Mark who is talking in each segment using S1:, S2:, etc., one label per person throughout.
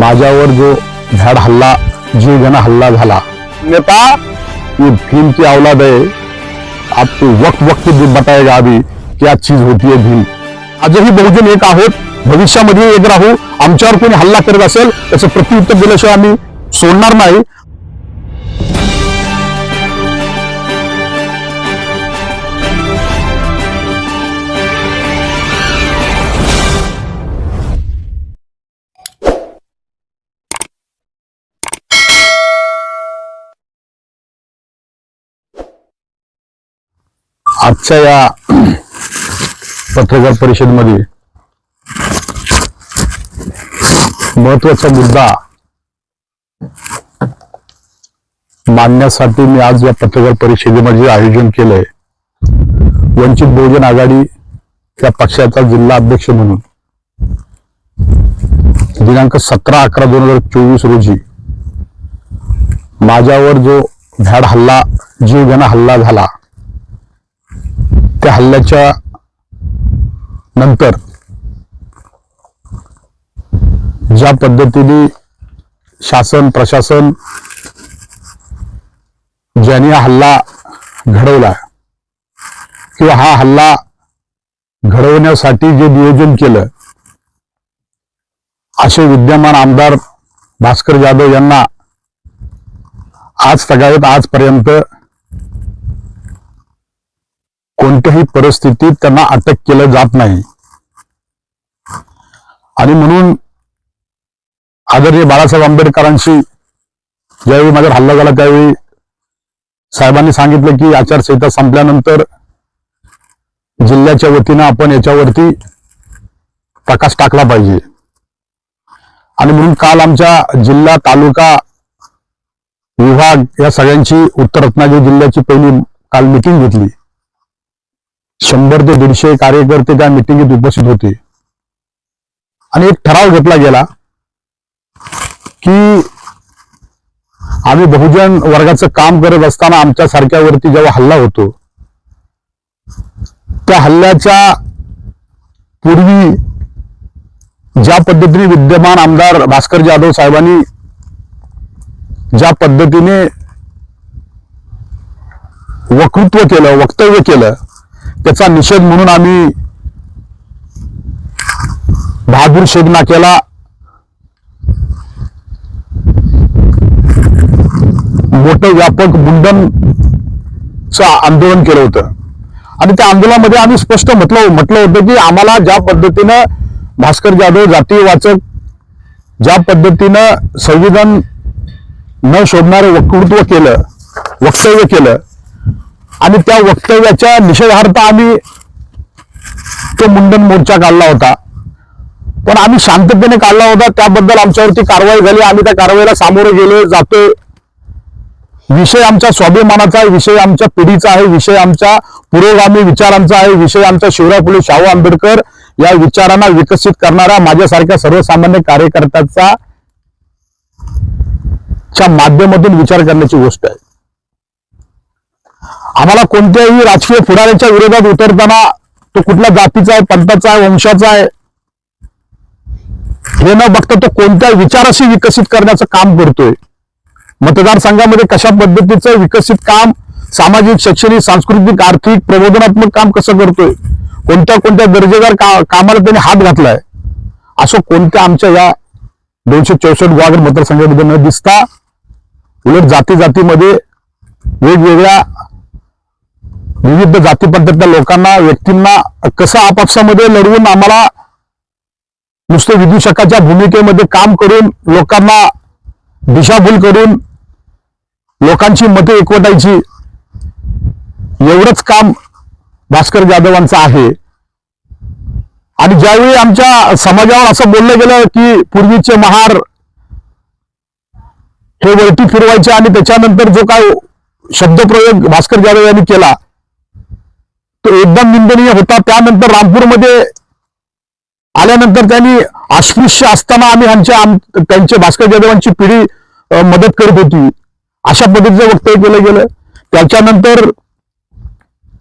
S1: माझ्यावर जो झाड हल्ला जीवघेणा हल्ला झाला नेता ये भीम की औलाद आहे. आपको वक्त वक्त पे बताएगा अभी क्या चीज होती है भीम. आजही बहुजन एक आहोत. भविष्यामध्ये एक राहू. आमच्यावर कोणी हल्ला करत असेल त्याचं प्रत्युत्तर दिल्याशिवाय आम्ही सोडणार नाही. आजच्या या पत्रकार परिषदेमध्ये महत्त्वाचा मुद्दा मांडण्यासाठी मी आज या पत्रकार परिषदेमध्ये आयोजन केलंय. वंचित बहुजन आघाडी त्या पक्षाचा जिल्हा अध्यक्ष म्हणून. दिनांक सतरा अकरा दोन हजार चोवीस रोजी माझ्यावर जो भ्याड हल्ला जीवघेणा हल्ला झाला त्या हल्ल्याच्या नंतर ज्या पद्धतीने शासन प्रशासन ज्यांनी हा हल्ला घडवला किंवा हा हल्ला घडवण्यासाठी जे नियोजन केलं असे विद्यमान आमदार भास्कर जाधव यांना आज सगळ्यात आजपर्यंत कोणत्याही परिस्थितीत त्यांना अटक केलं जात नाही. आणि म्हणून आदरणीय बाळासाहेब आंबेडकरांशी ज्यावेळी माझ्यावर हल्ला झाला त्यावेळी साहेबांनी सांगितलं की आचारसंहिता संपल्यानंतर जिल्ह्याच्या वतीनं आपण याच्यावरती प्रकाश टाकला पाहिजे. आणि म्हणून काल आमच्या जिल्हा तालुका विभाग या सगळ्यांची उत्तर रत्नागिरी जिल्ह्याची पहिली काल मिटिंग घेतली. शंभर ते दीडशे कार्यकर्ते त्या मिटिंगीत उपस्थित होते. आणि एक ठराव घेतला गेला की आम्ही बहुजन वर्गाचं काम करत असताना आमच्या सारख्यावरती जेव्हा हल्ला होतो त्या हल्ल्याच्या पूर्वी ज्या पद्धतीने विद्यमान आमदार भास्कर जाधव साहेबांनी ज्या पद्धतीने वक्तृत्व केलं वक्तव्य केलं त्याचा निषेध म्हणून आम्ही बहादूर शेख नाक्याला मोठं व्यापक मुंडनचं आंदोलन केलं होतं. आणि त्या आंदोलनामध्ये आम्ही स्पष्ट म्हटलं म्हटलं होतं की आम्हाला ज्या पद्धतीनं भास्कर जाधव जातीय वाचक ज्या पद्धतीनं संविधान न शोधणारं वक्तृत्व केलं वक्तव्य केलं आणि त्या वक्तव्याच्या निषेधार्थ आम्ही तो मुंडन मोर्चा काढला होता. पण आम्ही शांततेने काढला होता. त्याबद्दल आमच्यावरती कारवाई झाली. आम्ही त्या कारवाईला सामोरे गेलो जातोय. विषय आमच्या स्वाभिमानाचा आहे विषय आमच्या पिढीचा आहे विषय आमच्या पुरोगामी विचारांचा आहे विषय आमच्या शिवराय फुले शाहू आंबेडकर या विचारांना विकसित करणाऱ्या माझ्यासारख्या सर्वसामान्य कार्यकर्त्याचा च्या माध्यमातून विचार करण्याची गोष्ट आहे. आम्हाला कोणत्याही राजकीय पुढाऱ्याच्या विरोधात उतरताना तो कुठल्या जातीचा आहे पंथाचा आहे वंशाचा आहे हे न बघता तो कोणत्या विचाराशी विकसित करण्याचं काम करतोय. मतदारसंघामध्ये कशा पद्धतीचं विकसित काम सामाजिक शैक्षणिक सांस्कृतिक आर्थिक प्रबोधनात्मक काम कसं करतोय? कोणत्या कोणत्या दर्जेदार का कामाला त्यांनी हात घातलाय? असं कोणत्या आमच्या या दोनशे चौसष्ट ग्वागर मतदारसंघामध्ये न दिसता उलट जाती जातीमध्ये वेगवेगळ्या विविध जातीपंथातल्या लोकांना व्यक्तींना कसं आपापसामध्ये लढवून आम्हाला नुसतं विदूषकाच्या भूमिकेमध्ये काम करून लोकांना दिशाभूल करून लोकांची मते एकवटायची एवढंच काम भास्कर जाधवांचं आहे. आणि ज्यावेळी आमच्या समाजावर असं बोललं गेलं की पूर्वीचे महार हे वरती फिरवायचे आणि त्याच्यानंतर जो काय शब्दप्रयोग भास्कर जाधव यांनी केला तो एकदम निंदनीय होता. त्यानंतर रामपूरमध्ये आल्यानंतर त्यांनी अस्पृश्य असताना आम्ही आमच्या त्यांचे भास्कर जाधवांची पिढी मदत करत होती. अशा पद्धतीचं वक्तव्य केलं गेलं. त्याच्यानंतर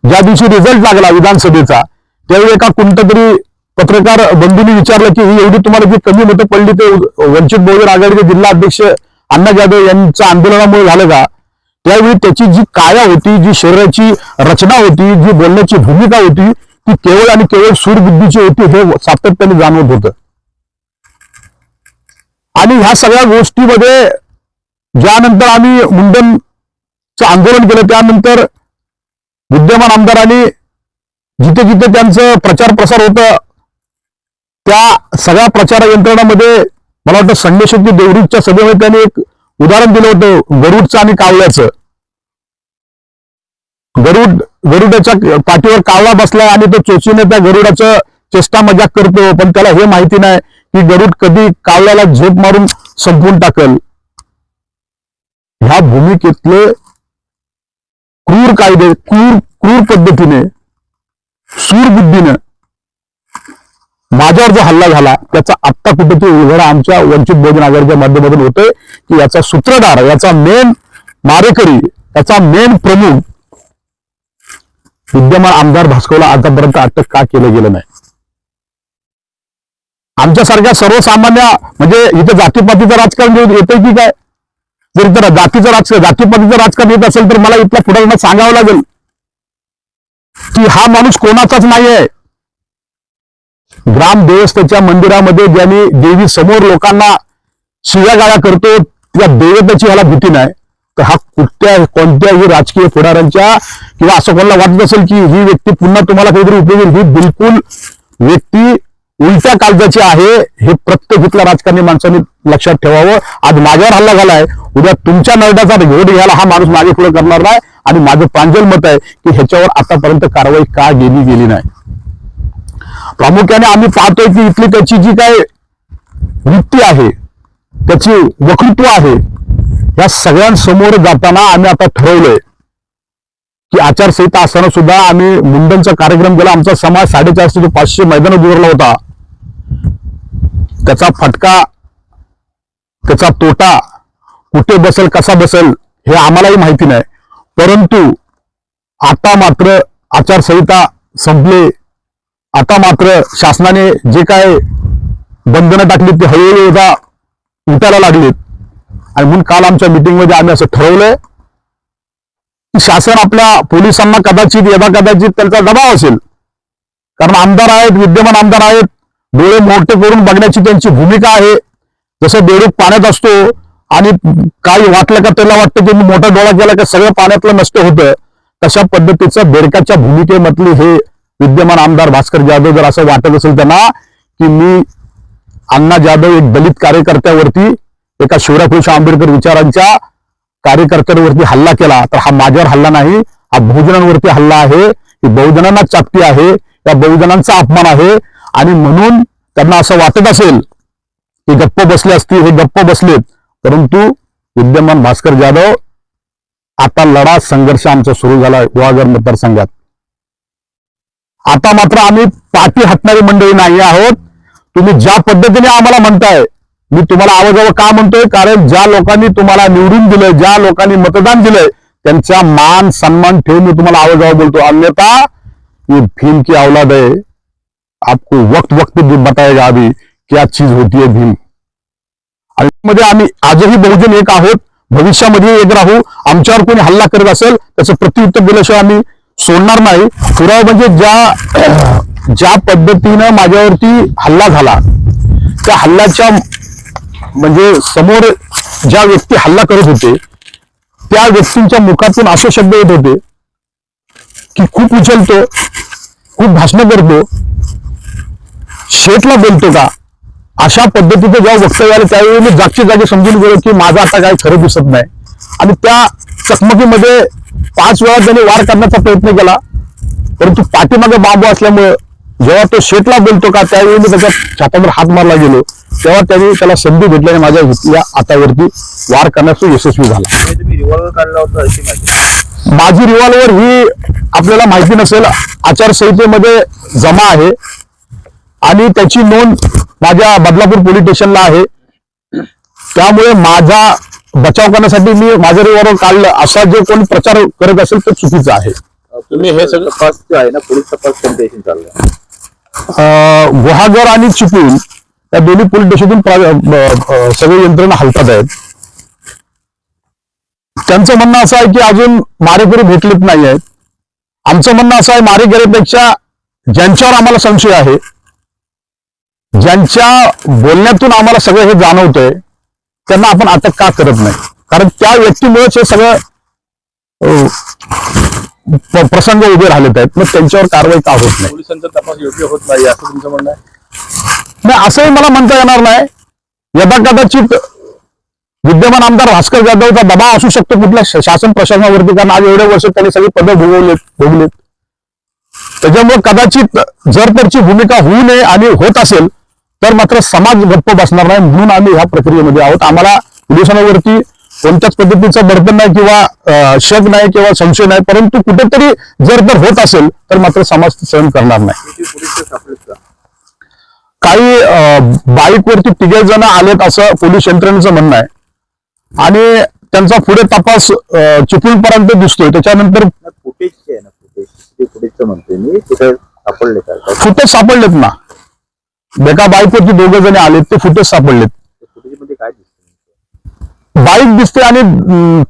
S1: ज्या दिवशी रिझल्ट लागला विधानसभेचा त्यावेळी एका कोणत्या तरी पत्रकार बंधूंनी विचारलं की ही एवढी तुम्हाला जी कमी मतं पडली ते वंचित बहुजन आघाडीचे जिल्हा अध्यक्ष अण्णा जाधव यांच्या आंदोलनामुळे झालं का? त्यावेळी त्याची जी काया होती जी शरीराची रचना होती जी बोलण्याची भूमिका होती ती केवळ आणि केवळ सूरबुद्धीची होती हे सातत्याने जाणवत होतं. आणि ह्या सगळ्या गोष्टीमध्ये ज्यानंतर आम्ही मुंडनचं आंदोलन केलं त्यानंतर विद्यमान आमदारांनी जिथे जिथे त्यांचं प्रचार प्रसार होतं त्या सगळ्या प्रचार यंत्रणामध्ये मला वाटतं संडेशक्ती देवरूटच्या सभेमध्ये त्यांनी एक उदाहरण दिलं होतं गरुडचं आणि कावळ्याचं. गरुड गरुडाच्या पाठीवर कावळा बसलाय आणि तो चोचीने त्या गरुडाचं चेष्टा मजाक करतो पण त्याला हे माहिती नाही की गरुड कधी कावळ्याला झेप मारून संपवून टाकल. ह्या भूमिकेतले क्रूर कायदे क्रूर क्रूर पद्धतीने सूरबुद्धीनं माझ्यावर जो हल्ला झाला त्याचा आत्ता कुठेतरी उघडा आमच्या वंचित बहुजन आघाडीच्या माध्यमातून होतोय की याचा सूत्रधार याचा मेन मारेकरी याचा मेन प्रमुख विद्यमान आमदार भास्कोला आतापर्यंत अटक का केलं गेलं नाही? आमच्यासारख्या सर्वसामान्य म्हणजे इथं जातीपातीचं राजकारण येतंय की काय? जर इथं जातीचं राजकारण जातीपातीचं राजकारण येत असेल तर मला इथल्या पुढाऱ्यांना सांगावं लागेल. की हा माणूस कोणाचाच नाहीये. ग्राम देवस्थेच्या मंदिरामध्ये ज्यांनी देवी समोर लोकांना शिव्या गाळ्या करतो त्या देवतेची ह्याला भीती नाही. तर हा कुठल्या कोणत्याही राजकीय पुढाऱ्यांच्या किंवा असं कोणाला वाटत असेल की ही व्यक्ती पुन्हा तुम्हाला काहीतरी उपयोगी ही बिलकुल व्यक्ती उलट्या काळजाची आहे. हे प्रत्येक इथल्या राजकारणी माणसांनी लक्षात ठेवावं. आज माझ्यावर हल्ला झालाय. उद्या तुमच्या नरड्याचा घोड घ्यायला हा माणूस मागे पुढे करणार नाही. आणि माझं प्रांजल मत आहे की ह्याच्यावर आतापर्यंत कारवाई का गेली गेली नाही. प्रामुख्याने आम्ही पाहतोय की इथली त्याची जी काय वृत्ती आहे त्याची वक्तृत्व आहे. या सगळ्यांसमोर जाताना आम्ही आता ठरवलंय की आचारसंहिता असताना सुद्धा आम्ही मुंडनचा कार्यक्रम केला. आमचा समाज साडेचारशे ते पाचशे मैदान उरला होता. त्याचा फटका त्याचा तोटा कुठे बसेल कसा बसेल हे आम्हालाही माहिती नाही. परंतु आता मात्र आचारसंहिता संपले. आता मात्र शासनाने जे काय बंधनं टाकली ते हळूहळू उठायला लागलेत. आणि म्हणून काल आमच्या मीटिंगमध्ये आम्ही असं ठरवलंय की शासन आपल्या पोलिसांना कदाचित यदा कदाचित त्यांचा दबाव असेल. कारण आमदार आहेत विद्यमान आमदार आहेत डोळे मोठे करून बघण्याची त्यांची भूमिका आहे. जसं बेडूक पाण्यात असतो आणि काही वाटलं का त्याला वाटतं की मी मोठा डोळा केला का सगळं पाण्यातलं नष्ट होतं. तशा पद्धतीचं बेडकाच्या भूमिकेमधली हे विद्यमान आमदार भास्कर जाधव जर असं वाटत असेल त्यांना की मी अण्णा जाधव एक दलित कार्यकर्त्यावरती एका शिवरापुरुष आंबेडकर विचारांच्या कार्यकर्त्यांवरती हल्ला केला. तर हा माझ्यावर हल्ला नाही हा बहुजनांवरती हल्ला आहे. ही बहुजनांना चापती आहे. या बहुजनांचा अपमान आहे. आणि म्हणून त्यांना असं वाटत असेल की गप्प बसले असतील हे गप्प बसलेत. परंतु विद्यमान भास्कर जाधव आता लढा संघर्ष आमचा सुरू झाला गुहागर मतदारसंघात. आता मात्र आम्ही पाठी हटणारी मंडळी नाही आहोत. तुम्ही ज्या पद्धतीने आम्हाला म्हणताय मी तुम्हाला आवाजावं का म्हणतोय? कारण ज्या लोकांनी तुम्हाला निवडून दिलंय ज्या लोकांनी मतदान दिलंय त्यांचा मान सन्मान ठेवून मी तुम्हाला आवाजावं बोलतो. अन्यथा ये भीम की औलाद है आपको वक्त वक्त बताएगा अभी क्या चीज होती है भीम. आणि मध्ये आम्ही आजही बहुजन एक आहोत. भविष्यामध्ये एक राहू. आमच्यावर कोणी हल्ला करत असेल त्याचं प्रत्युत्तर दिल्याशिवाय आम्ही सोडणार नाही. पुरावा म्हणजे ज्या ज्या पद्धतीनं माझ्यावरती हल्ला झाला त्या हल्ल्याच्या म्हणजे समोर ज्या व्यक्ती हल्ला करत होते त्या व्यक्तींच्या मुखातून असे शब्द येत होते की खूप उचलतो खूप भाषण करतो शेठला बोलतो का? अशा पद्धतीचं जेव्हा वक्तव्य आलं त्यावेळी मी जागच्या जागी समजून गेलो की माझं आता काय खरं दिसत नाही. आणि त्या चकमकीमध्ये पाच वेळा त्याने वार करण्याचा प्रयत्न केला परंतु पाठीमागे बांबू असल्यामुळे जेव्हा तो शेटला बोलतो का त्यावेळी मी त्याच्या छातावर हात मारला गेलो. तेव्हा त्यांनी त्याला संधी भेटल्याने माझ्या या हातावरती वार करण्यास तो यशस्वी झाला.
S2: माहिती.
S1: माझी रिव्हॉल्वर ही आपल्याला माहिती नसेल आचारसंहितेमध्ये जमा आहे आणि त्याची नोंद माझ्या बदलापूर पोलीस स्टेशनला आहे. त्यामुळे माझा बचाव करण्यासाठी मी माझं रिव्हॉल्वर काढलं असा जो कोणी प्रचार करत असेल तो चुकीचा आहे.
S2: तुम्ही हे सगळं जे आहे ना पोलीस तपास कोणत्या
S1: अं, गुहागर आणि चिपळूण या दोन्ही पोलीस स्टेशनतून सगळी यंत्रणा हलतात आहेत. त्यांचं म्हणणं असं आहे की अजून मारेकरी भेटलेत नाही आहेत आमचं म्हणणं असं आहे मारेकरीपेक्षा ज्यांच्यावर आम्हाला संशय आहे ज्यांच्या बोलण्यातून आम्हाला सगळं हे जाणवतंय त्यांना आपण अटक का करत नाही? कारण त्या व्यक्तीमुळेच हे सगळं प्रसंग उभे राहिलेत आहेत. मग त्यांच्यावर कारवाई का होत नाही?
S2: पोलिसांचा तपास योग्य होत नाही असं तुमचं म्हणणं आहे?
S1: नाही असंही मला म्हणता येणार नाही. यदा कदाचित विद्यमान आमदार भास्कर जाधवचा दबाव असू शकतो कुठल्या शासन प्रशासनावरती कारण आज एवढे वर्ष त्यांनी सगळी पदं भोगवलेत भोगलेत. त्याच्यामुळे कदाचित जर त्याची भूमिका होऊ नये आणि होत असेल तर मात्र समाज गप्प बसणार नाही म्हणून आम्ही ह्या प्रक्रियेमध्ये आहोत. आम्हाला पोलिसांवरती कोणत्याच पद्धतीचं बर्तन नाही किंवा शक नाही किंवा संशय नाही परंतु कुठेतरी जर तर होत असेल तर मात्र समाज सहन करणार नाही. काही बाईकवरती तिघे जण आलेत असं पोलीस यंत्रणेचं म्हणणं आहे. आणि त्यांचा पुढे तपास चिपळूण पर्यंत दिसतोय. त्याच्यानंतर
S2: फुटेज मी सापडले काय
S1: सापडलेत ना. एका बाईकवरती दोघे जण आलेत ते फुटेज सापडलेत. बाईक दिसते आणि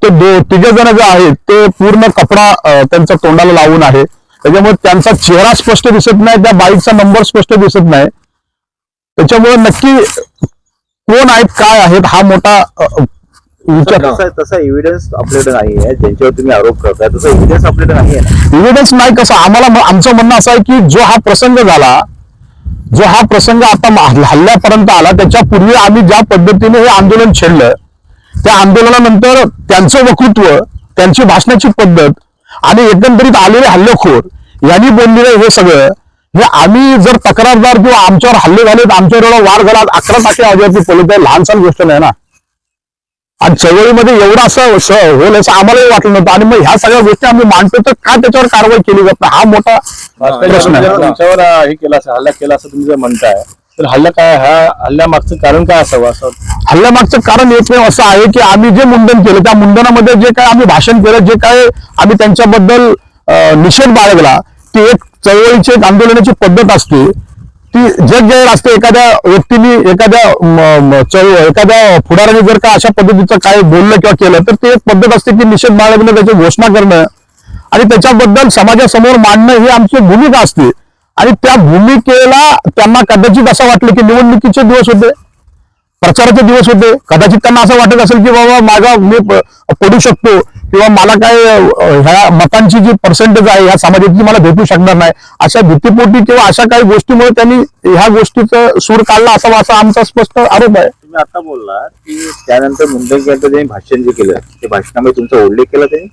S1: ते तिघे जण जे आहेत ते पूर्ण कपडा त्यांच्या तोंडाला लावून आहे. त्याच्यामुळे त्यांचा चेहरा स्पष्ट दिसत नाही त्या बाईकचा नंबर स्पष्ट दिसत नाही. त्याच्यामुळे नक्की कोण आहेत काय आहेत हा मोठा
S2: तसा एव्हिडन्स आपल्याकडे नाही आहे ज्यांच्यावर तुम्ही आरोप करताय तसा एव्हिडन्स आपल्याकडे नाही आहे
S1: एव्हिडन्स नाही कसं आम्हाला आमचं म्हणणं असं आहे की जो हा प्रसंग झाला जो हा प्रसंग आता हल्ल्यापर्यंत आला त्याच्यापूर्वी आम्ही ज्या पद्धतीने हे आंदोलन छेडलं त्या आंदोलनानंतर त्यांचं वक्तृत्व त्यांची भाषणाची पद्धत आणि एकंदरीत आलेले हल्लेखोर यांनी बोललेलं हे सगळं हे आम्ही जर तक्रारदार किंवा आमच्यावर हल्ले झालेत आमच्यावर एवढा वार झाला अकरा टाके आजारती पोलीस लहान सहान गोष्ट नाही ना? आणि चळवळीमध्ये एवढं असं होईल असं आम्हालाही वाटलं नव्हतं. आणि मग ह्या सगळ्या गोष्टी आम्ही मांडतो तर का त्याच्यावर कारवाई केली जात नाही? हा मोठा प्रश्न आहे.
S2: हे केला असं हल्ला केला असं तुम्ही जर म्हणताय तर हल्ला काय हा हल्ल्यामागचं कारण काय असावं असं?
S1: हल्ल्यामागचं कारण एकमेव असं आहे की आम्ही जे मुंडन केलं त्या मुंडनामध्ये जे काय आम्ही भाषण केलं जे काय आम्ही त्यांच्याबद्दल निषेध बाळगला ती एक चळवळीची एक आंदोलनाची पद्धत असते. ती जग जाहीर असते एखाद्या व्यक्तीने एखाद्या चळवळ एखाद्या पुढाऱ्याने जर का अशा पद्धतीचं काय बोललं किंवा केलं तर ते एक पद्धत असते की निषेध बाळगणं त्याची घोषणा करणं. आणि त्याच्याबद्दल समाजासमोर मांडणं ही आमची भूमिका असते. आणि त्या भूमिकेला त्यांना कदाचित असं वाटलं की निवडणुकीचे दिवस होते प्रचाराचे दिवस होते. कदाचित त्यांना असं वाटत असेल की बाबा माझा मी पडू शकतो किंवा मला काय ह्या मतांची जी पर्सेंटेज आहे ह्या समाजाची मला भेटू शकणार नाही. अशा भीतीपोटी किंवा अशा काही गोष्टीमुळे त्यांनी ह्या गोष्टीचं सूर काढला असावा असा आमचा स्पष्ट आरोप आहे.
S2: तुम्ही आता बोलला की त्यानंतर मुंबईकरांचं त्यांनी भाषण जे केलं ते भाषणामध्ये तुमचा उल्लेख केला त्यांनी?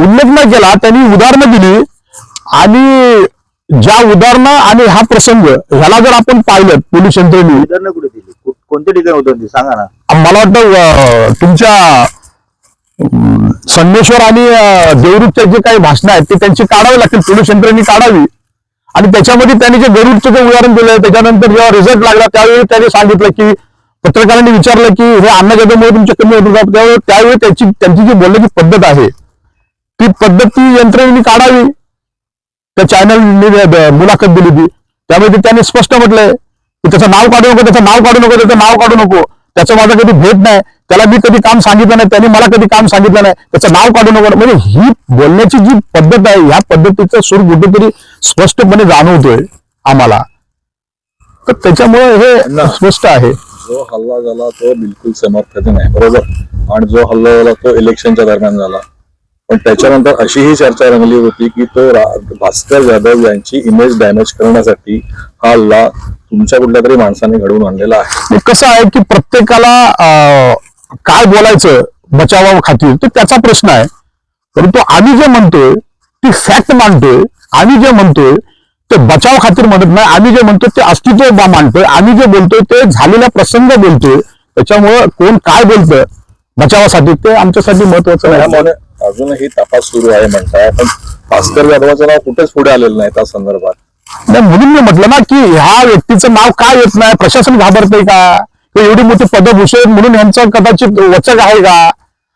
S1: उल्लेख नाही केला त्यांनी उदाहरणं दिली आणि ज्या उदाहरणं आणि हा प्रसंग ह्याला जर आपण पाहिलं पोलीस यंत्रणेने
S2: उदाहरणं कुठे दिली? कु- कोणते ठिकाण उदाहरण दिली? सांगा ना.
S1: मला वाटतं अं, तुमच्या अं, संगमेश्वर आणि अं, देवरूखच्या जे काही भाषणं आहेत ते त्यांची काढावी लागतील. पोलीस यंत्रणेने काढावी. आणि त्याच्यामध्ये त्यांनी जे गरुडचं जे उदाहरण दिलं त्याच्यानंतर जेव्हा रिझल्ट लागला त्यावेळी त्यांनी सांगितलं की पत्रकारांनी विचारलं की हे अन्नजादमुळे तुमचे कमी होत होतात त्यावेळी त्यावेळी त्याची त्यांची जी बोलण्याची पद्धत आहे ती पद्धत ती यंत्रणेने काढावी. त्या चॅनलने मुलाखत दिली ती. त्यामध्ये त्यांनी स्पष्ट म्हटलंय की त्याचं नाव काढू नको त्याचं नाव काढू नको त्याचं नाव काढू नको. त्याचं माझं कधी भेट नाही. त्याला मी कधी काम सांगितलं नाही त्यांनी मला कधी काम सांगितलं नाही. त्याचं नाव काढू नको. म्हणजे ही बोलण्याची जी पद्धत आहे ह्या पद्धतीचा सूर कुठेतरी स्पष्टपणे जाणवतोय आम्हाला. तर त्याच्यामुळे हे स्पष्ट आहे.
S3: जो हल्ला झाला तो बिलकुल समर्थन नाही बरोबर? आणि जो हल्ला झाला तो इलेक्शनच्या दरम्यान झाला. पण त्याच्यानंतर अशी ही चर्चा रंगली होती की तो भास्कर जाधव यांची इमेज डॅमेज करण्यासाठी हा हल्ला तुमच्या कुठल्या तरी माणसाने घडवून आणलेला आहे.
S1: कसं आहे की प्रत्येकाला काय बोलायचं बचावा खातीर ते त्याचा प्रश्न आहे. परंतु आम्ही जे म्हणतोय ती फॅक्ट मांडतोय आम्ही जे म्हणतोय ते बचाव खातीर म्हणत नाही. आम्ही जे म्हणतोय ते अस्तित्व मांडतोय. आम्ही जे बोलतोय ते झालेला प्रसंग बोलतोय. त्याच्यामुळं कोण काय बोलतं बचावासाठी ते आमच्यासाठी महत्वाचं
S3: त्यामुळे अजूनही तपास सुरू आहे म्हणताय. पण भास्कर जाधवाचं नाव कुठेच पुढे आलेलं नाही त्या संदर्भात.
S1: नाही, म्हणून मी म्हटलं ना की ह्या व्यक्तीचं नाव काय येत नाही? प्रशासन घाबरतंय का? किंवा एवढी मोठी पदभूषण म्हणून यांचं कदाचित वचक आहे का?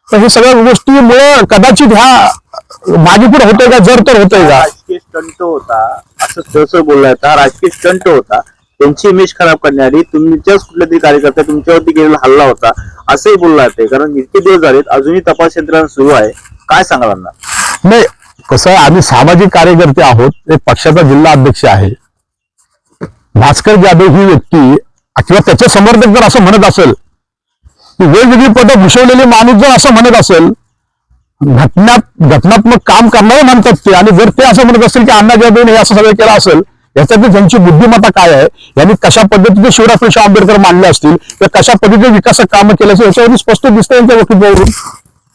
S1: तर हे सगळ्या गोष्टीमुळे कदाचित ह्या मागे पुढे होतंय का? जर तर होतंय का?
S2: राजकीय राजकीय स्टंट होता असं सहसं बोलला होता राजकीय स्टंट होता. त्यांची इमेज खराब करण्यासाठी तुमच्याच कुठल्या तरी कार्यकर्ता तुमच्यावरती केलेला हल्ला होता असंही बोलला जाते कारण इतके दिवस झालेत अजूनही तपास यंत्रणा सुरू आहे. काय सांगाल अण्णा
S1: नाही कसं आहे आम्ही सामाजिक कार्यकर्ते आहोत. एक पक्षाचा जिल्हा अध्यक्ष आहे. भास्कर जाधव ही व्यक्ती किंवा त्याचे समर्थक जर असं म्हणत असेल की वेगवेगळी पदं भूषवलेले माणूस जर असं म्हणत असेल घटना घटनात्मक काम करणारे म्हणतात ते. आणि जर ते असं म्हणत असेल की अण्णा जाधवने हे असं सगळं केलं असेल याच्यातली त्यांची बुद्धिमत्ता काय आहे यांनी कशा पद्धतीने शिवराज पेशा आंबेडकर मांडले असतील किंवा कशा पद्धतीने विकासात कामं केलं असेल याच्यावरून स्पष्ट दिसतं यांच्या वक्तव्यावरून.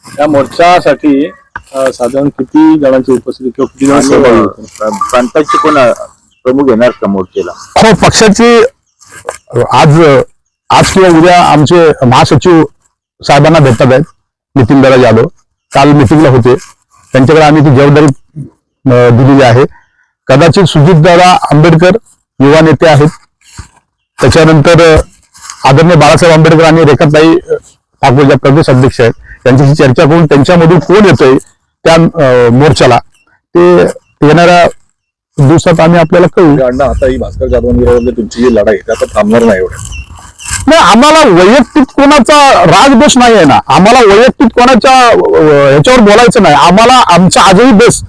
S3: या मोर्चासाठी साधारण किती जणांची उपस्थिती किंवा किती जण सहभागी होते?
S2: आणि प्रांताचे कोण प्रमुख येणार का मोर्चेला?
S1: हो पक्षाचे आज आज किंवा उद्या आमचे महासचिव साहेबांना भेटतात आहेत नितीन दादा जाधव काल मिटिंगला होते. त्यांच्याकडे आम्ही ती जबाबदारी अं, दिलेली आहे. कदाचित सुजितदादा आंबेडकर युवा नेते आहेत. त्याच्यानंतर आदरणीय बाळासाहेब आंबेडकर आणि रेखाताई ठाकूर ज्या प्रदेश अध्यक्ष आहेत. त्यांच्याशी चर्चा करून त्यांच्यामधून कोण येतोय त्या मोर्चाला ते येणाऱ्या दिवसात आम्ही आपल्याला कळू.
S3: म्हणजे अण्णा आता ही भास्कर जाधवांविरोधातली तुमची जी लढाई आहे, ती आता थांबणार नाही एवढ्या
S1: नाही आम्हाला वैयक्तिक कोणाचा रागद्वेष नाही आहे ना. आम्हाला वैयक्तिक कोणाच्या अं, ह्याच्यावर बोलायचं नाही. आम्हाला आमचा आजही बेस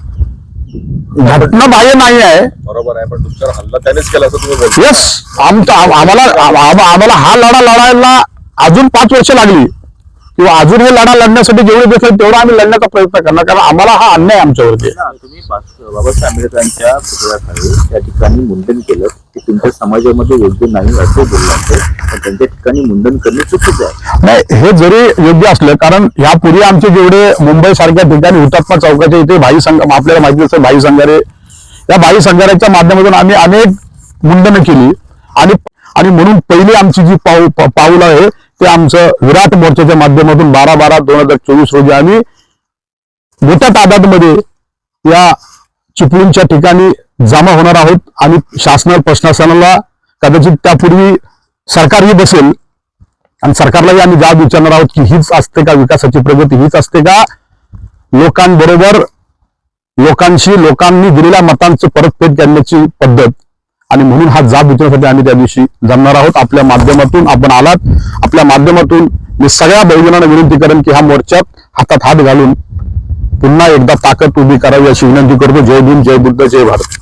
S1: घटना बाह्य नाही आहे.
S3: बरोबर आहे पण तुमच्यावर हल्ला त्यानेच केला असं तुम्ही बोलता.
S1: येस आमचा आम- आम्हाला आम- आम- आम्हाला हा लढा लढायला अजून पाच वर्ष लागली. किंवा अजून हे लढा लढण्यासाठी जेवढे आहेत तेवढा आम्ही लढण्याचा प्रयत्न करणार. कारण आम्हाला हा अन्याय आमच्यावरती
S2: तुम्ही बास- बाबासाहेब आंबेडकरांच्या पुतळ्याखाली त्या ठिकाणी मुंडन केलं ते तुमच्या समाजामध्ये योग्य नाही असं बोललं पण त्यांच्या ठिकाणी मुंडन करणे चुकीचं आहे.
S1: नाही हे जरी योग्य असलं कारण यापूर्वी आमचे जेवढे मुंबई सारख्या ठिकाणी हुतात्मा चौकाच्या इथे भाई संघ आपल्याला माहिती असेल भाई संघारे या भाई संघाऱ्याच्या माध्यमातून आम्ही अनेक मुंडनं केली. आणि आणि म्हणून पहिली आमची जी पाऊ पाऊल आहे ते आमचं विराट मोर्चाच्या माध्यमातून बारा बारा दोन हजार चोवीस रोजी आम्ही मोठ्या तादादमध्ये या चिपळूणच्या ठिकाणी जमा होणार आहोत. आणि शासनावर प्रशासनाला कदाचित त्यापूर्वी सरकारही बसेल. आणि सरकारलाही आम्ही जाब विचारणार आहोत की हीच असते का विकासाची प्रगती हीच असते का? लोकांबरोबर लोकांशी लोकांनी दिलेल्या मतांचं परतफेड करण्याची पद्धत आणि म्हणून हा जाब विचारण्यासाठी आम्ही त्या दिवशी जमणार आहोत. आपल्या माध्यमातून आपण आलात. आपल्या माध्यमातून मी सगळ्या बहुजनांना विनंती करेन की ह्या मोर्चात हातात हात घालून पुन्हा एकदा ताकद उभी करावी अशी विनंती करतो. जय भीम जय बुद्ध जय भारत.